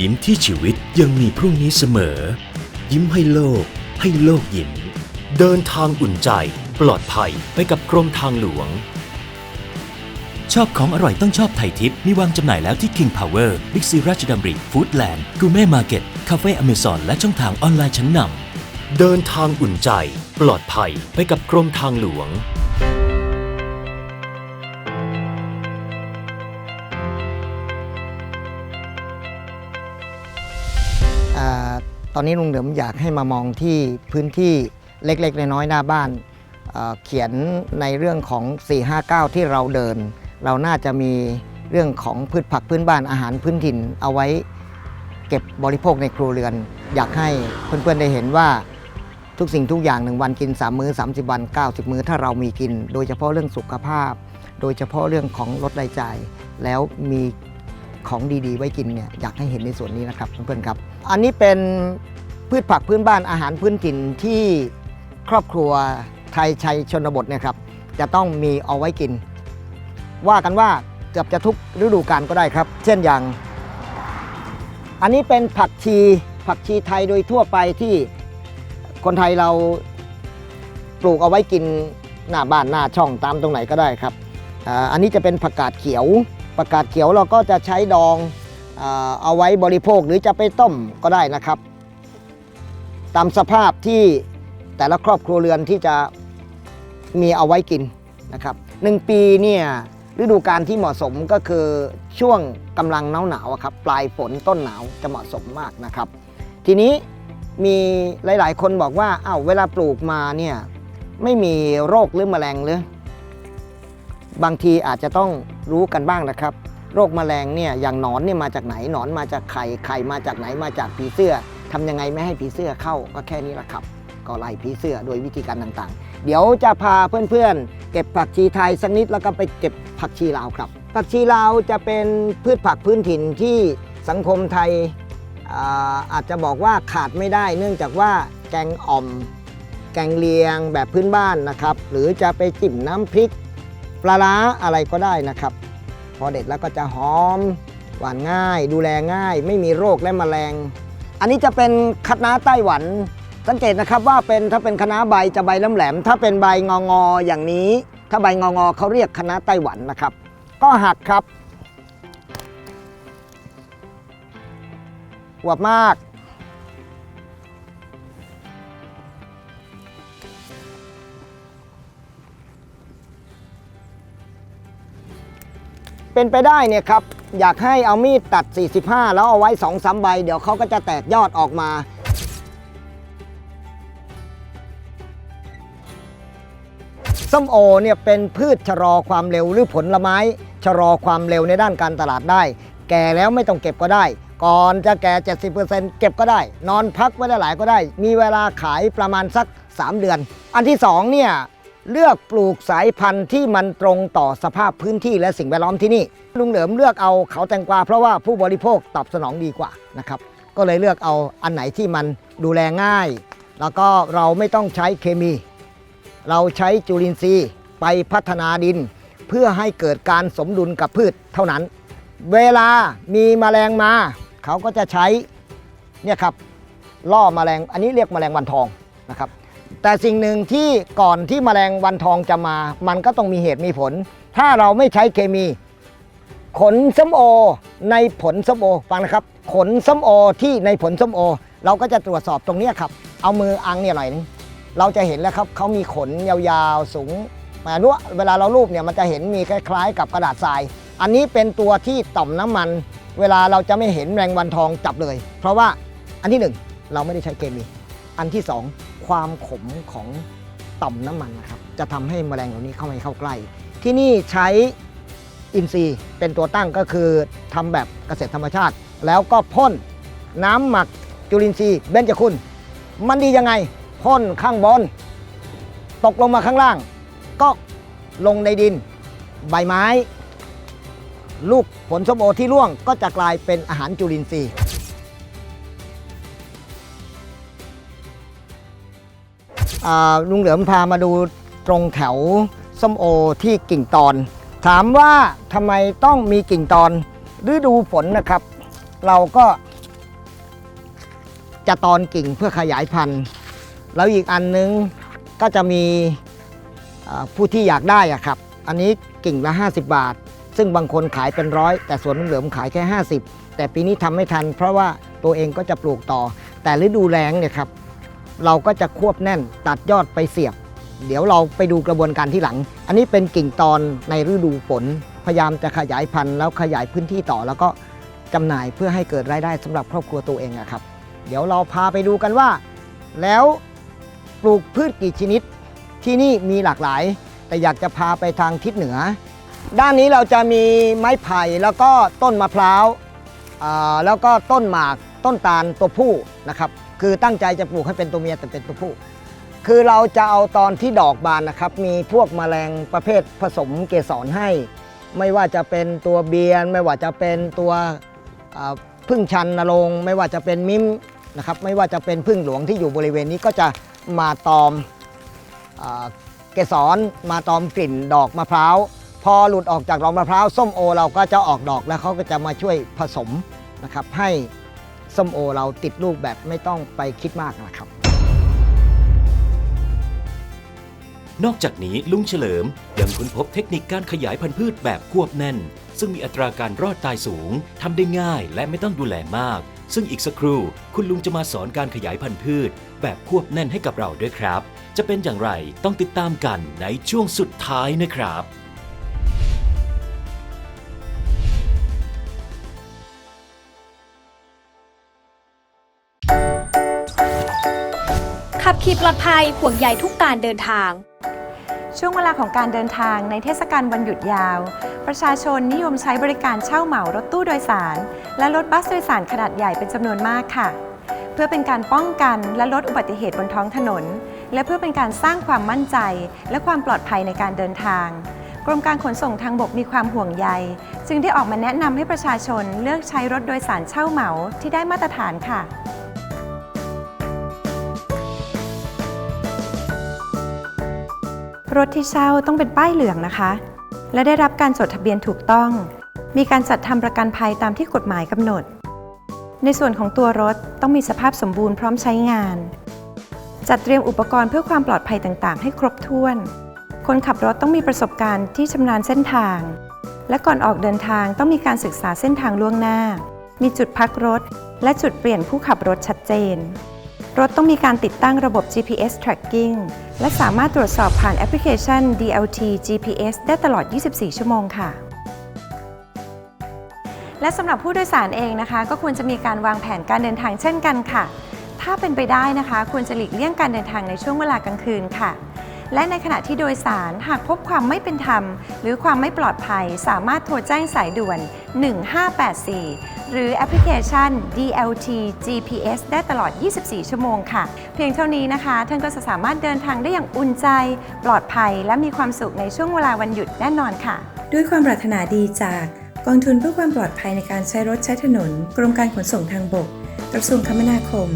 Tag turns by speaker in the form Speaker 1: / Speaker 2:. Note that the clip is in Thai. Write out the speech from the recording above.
Speaker 1: ยิ้มที่ชีวิตยังมีพรุ่งนี้เสมอ ยิ้มให้โลก ให้โลกยิ้ม เดินทางอุ่นใจ ปลอดภัยไปกับกรมทางหลวง ชอบของอร่อยต้องชอบไทยทิปมีวางจำหน่ายแล้วที่ King Power Big C ราชดำริฟู้ดแลนด์กูเม่มาร์เก็ตคาเฟ่อเมซอนและช่องทางออนไลน์ชั้นนำเดินทางอุ่นใจ ปลอดภัยไปกับกรมทางหลวง
Speaker 2: ตอนนี้ลุงเหลิมอยากให้มามองที่พื้นที่เล็กๆน้อยๆหน้าบ้านเขียนในเรื่องของ 459 ที่เราเดิน เราน่าจะมีเรื่องของพืชผักพื้นบ้านอาหารพื้นถิ่นเอาไว้เก็บบริโภคในครัวเรือน อยากให้เพื่อนๆได้เห็นว่าทุกสิ่งทุกอย่างหนึ่งวันกิน 3 มื้อ 30 วัน 90 มื้อถ้าเรามีกิน โดยเฉพาะเรื่องสุขภาพ โดยเฉพาะเรื่องของลดรายจ่าย แล้วมี ของดีๆ ไว้กินเนี่ยอยากให้เห็นในส่วนนี้นะครับเพื่อนๆครับ อันนี้เป็นพืชผักพื้นบ้านอาหารพื้นถิ่นที่ครอบครัวไทยชัยชนบทเนะครับจะต้องมีเอาไว้กิน ว่ากันว่าเกือบจะทุกฤดูกาลก็ได้ครับ เช่นอย่าง อันนี้เป็นผักชีผักชีไทยโดยทั่วไปที่คนไทยเราปลูกเอาไว้กินหน้าบ้านหน้าช่องตามตรงไหนก็ได้ครับ อันนี้จะเป็นผักกาดเขียว ผักกาดเขียวเราก็จะใช้ดองเอาไว้บริโภคหรือจะไปต้มก็ได้นะครับ ตามสภาพที่แต่ละครอบครัวเรือนที่จะมีเอาไว้กินนะครับหนึ่งปีเนี่ยฤดูการที่เหมาะสมก็คือช่วงกำลังหนาวหนาวๆอะครับปลายฝนต้นหนาวจะเหมาะสมมากนะครับ ทีนี้มีหลาย ๆ คนบอกว่าเอ้าเวลาปลูกมาเนี่ยไม่มีโรคหรือแมลงหรือบางทีอาจจะต้อง รู้กันบ้างนะครับ โรคแมลงเนี่ยอย่างหนอนเนี่ยมาจากไหนหนอนมาจากไข่ไข่มาจากไหนมาจากผีเสื้อทำยังไงไม่ให้ผีเสื้อเข้าก็แค่นี้แหละครับ ก็ไล่ผีเสื้อโดยวิธีการต่างๆ เดี๋ยวจะพาเพื่อนๆ เก็บผักชีไทยสักนิดแล้วก็ไปเก็บผักชีลาวครับผักชีลาวจะเป็นพืชผักพื้นถิ่นที่สังคมไทยอาอาจจะบอกว่าขาดไม่ได้ เนื่องจากว่าแกงอ่อม แกงเลียงแบบพื้นบ้านนะครับ หรือจะไปจิ้มน้ำพริก ปลาร้าอะไรก็ได้นะครับ พอเด็ดแล้วก็จะหอม หวานง่าย ดูแลง่าย ไม่มีโรคและแมลง อันนี้จะเป็นคะน้าไต้หวัน สังเกตนะครับว่าเป็นถ้าเป็นคณะใบจะใบแหลมๆถ้าเป็นใบงองอๆอย่างนี้ ถ้าใบงองอๆเขาเรียกคณะไต้หวันนะครับ ก็หักครับอวบมาก เป็นไปได้เนี่ยครับอยากให้เอามีดตัด 45 แล้วเอาไว้2อสใบ เดี๋ยวเขาก็จะแตกยอดออกมา ส้มโอเนี่ยเป็นพืชชะลอความเร็วหรือผลไม้ชะลอความเร็วในด้านการตลาดได้ แก่แล้วไม่ต้องเก็บก็ได้ ก่อนจะแก่ 70%เก็บก็ได้ นอนพักไว้ได้หลายก็ได้ มีเวลาขายประมาณสัก 3 เดือน อันที่2เนี่ย เลือกปลูกสายพันธุ์ที่มันตรงต่อสภาพพื้นที่และสิ่งแวดล้อมที่นี่ ลุงเหลิมเลือกเอาเขาแตงกวาเพราะว่าผู้บริโภคตอบสนองดีกว่านะครับ ก็เลยเลือกเอาอันไหนที่มันดูแลง่าย แล้วก็เราไม่ต้องใช้เคมี เราใช้จุลินทรีย์ไปพัฒนาดิน เพื่อให้เกิดการสมดุลกับพืชเท่านั้น เวลามีแมลงมา เขาก็จะใช้เนี่ยครับล่อแมลงอันนี้เรียกแมลงวันทองนะครับ แต่สิ่งหนึ่งที่ก่อนที่แมลงวันทองจะมา มันก็ต้องมีเหตุมีผล ถ้าเราไม่ใช้เคมี ขนส้มโอ ในผลส้มโอฟังนะครับ ขนส้มโอที่ในผลส้มโอ เราก็จะตรวจสอบตรงนี้ครับ เอามืออังเนี่ยหน่อยนึงเราจะเห็นแล้วครับเขามีขนยาวๆสูงมาด้วยเวลาเรารูปเนี่ยมันจะเห็นมีคล้ายๆ กับกระดาษทราย อันนี้เป็นตัวที่ต่อมน้ำมัน เวลาเราจะไม่เห็นแมลงวันทองจับเลย เพราะว่าอันที่หนึ่งเราไม่ได้ใช้เคมี อันที่สอง ความขมของต่อมน้ำมันนะครับ จะทำให้แมลงเหล่านี้เข้าไม่เข้าใกล้ ที่นี่ใช้อินทรีย์เป็นตัวตั้งก็คือทำแบบเกษตรธรรมชาติ แล้วก็พ่นน้ำหมักจุลินทรีย์เบญจคุณ มันดียังไงพ่นข้างบน ตกลงมาข้างล่าง ก็ลงในดิน ใบไม้ ลูกผลส้มโอที่ร่วงก็จะกลายเป็นอาหารจุลินทรีย์ ลุงเหลิมพามาดูตรงแถวส้มโอที่กิ่งตอน ถามว่าทำไมต้องมีกิ่งตอนฤดูฝนนะครับ เราก็ จะตอนกิ่งเพื่อขยายพันธุ์ แล้วอีกอันนึงก็จะมีผู้ที่อยากได้อะครับ อันนี้กิ่งละ 50 บาท ซึ่งบางคนขายเป็นร้อยแต่สวนลุงเหลิมขายแค่ 50 แต่ปีนี้ทำไม่ทัน เพราะว่าตัวเองก็จะปลูกต่อ แต่ฤดูแล้งเนี่ยครับ เราก็จะควบแน่นตัดยอดไปเสียบ เดี๋ยวเราไปดูกระบวนการที่หลัง อันนี้เป็นกิ่งตอนในฤดูฝน พยายามจะขยายพันธุ์แล้วขยายพื้นที่ต่อแล้วก็จำหน่ายเพื่อให้เกิดรายได้สำหรับครอบครัวตัวเองอะครับ เดี๋ยวเราพาไปดูกันว่า แล้วปลูกพืชกี่ชนิดที่นี่มีหลากหลาย แต่อยากจะพาไปทางทิศเหนือ ด้านนี้เราจะมีไม้ไผ่แล้วก็ต้นมะพร้าวแล้วก็ต้นหมากต้นตาลตัวผู้นะครับ คือตั้งใจจะปลูกให้เป็นตัวเมียแต่เป็นตัวผู้ คือเราจะเอาตอนที่ดอกบานนะครับ มีพวกแมลงประเภทผสมเกสรให้ ไม่ว่าจะเป็นตัวเบียน ไม่ว่าจะเป็นตัวพึ่งชันนรงไม่ว่าจะเป็นมิ้มนะครับ ไม่ว่าจะเป็นพึ่งหลวงที่อยู่บริเวณนี้ก็จะมาตอมอเกสรมาตอมกลิ่นดอกมะพร้าวพอหลุดออกจากดอกมะพร้าวส้มโอเราก็จะออกดอกแล้วเขาก็จะมาช่วยผสมนะครับให้ ส้มโอเราติดลูกแบบไม่ต้องไปคิดมากนะครับ
Speaker 1: นอกจากนี้ลุงเฉลิมยังค้นพบเทคนิคการขยายพันธุ์พืชแบบควบแน่น ซึ่งมีอัตราการรอดตายสูงทำได้ง่ายและไม่ต้องดูแลมาก ซึ่งอีกสักครู่คุณลุงจะมาสอนการขยายพันธุ์พืช แบบควบแน่นให้กับเราด้วยครับ จะเป็นอย่างไรต้องติดตามกันในช่วงสุดท้ายนะครั
Speaker 3: บ ขี่ปลอดภัยห่วงใยทุกการเดินทาง
Speaker 4: ช่วงเวลาของการเดินทางในเทศกาลวันหยุดยาว ประชาชนนิยมใช้บริการเช่าเหมารถตู้โดยสาร และรถบัสโดยสารขนาดใหญ่เป็นจำนวนมากค่ะ เพื่อเป็นการป้องกันและลดอุบัติเหตุบนท้องถนน และเพื่อเป็นการสร้างความมั่นใจ และความปลอดภัยในการเดินทางกรมการขนส่งทางบกมีความห่วงใย จึงได้ออกมาแนะนำให้ประชาชนเลือกใช้รถโดยสารเช่าเหมาที่ได้มาตรฐานค่ะ รถที่เช่าต้องเป็นป้ายเหลืองนะคะ และได้รับการจดทะเบียนถูกต้อง มีการจัดทำประกันภัยตามที่กฎหมายกำหนด ในส่วนของตัวรถต้องมีสภาพสมบูรณ์พร้อมใช้งาน จัดเตรียมอุปกรณ์เพื่อความปลอดภัยต่างๆ ให้ครบถ้วน คนขับรถต้องมีประสบการณ์ที่ชำนาญเส้นทาง และก่อนออกเดินทางต้องมีการศึกษาเส้นทางล่วงหน้า มีจุดพักรถ และจุดเปลี่ยนผู้ขับรถชัดเจน รถต้องมีการติดตั้งระบบ GPS tracking และสามารถตรวจสอบผ่านแอปพลิเคชัน DLT GPS ได้ตลอด 24 ชั่วโมงค่ะ และสำหรับผู้โดยสารเองนะคะ ก็ควรจะมีการวางแผนการเดินทางเช่นกันค่ะ ถ้าเป็นไปได้นะคะ ควรจะหลีกเลี่ยงการเดินทางในช่วงเวลากลางคืนค่ะ และในขณะที่โดยสารหากพบความไม่เป็นธรรม หรือความไม่ปลอดภัย สามารถโทรแจ้งสายด่วน 1584 หรือแอปพลิเคชัน DLT GPS ได้ตลอด 24 ชั่วโมงค่ะ เพียงเท่านี้นะคะ ท่านก็จะสามารถเดินทางได้อย่างอุ่นใจ ปลอดภัย และมีความสุขในช่วงเวลาวันหยุดแน่นอนค่ะ
Speaker 5: ด้วยความปรารถนาดีจากกองทุนเพื่อความปลอดภัยในการใช้รถใช้ถนน กรมการขนส่งทางบก กระทรวงคมนาคม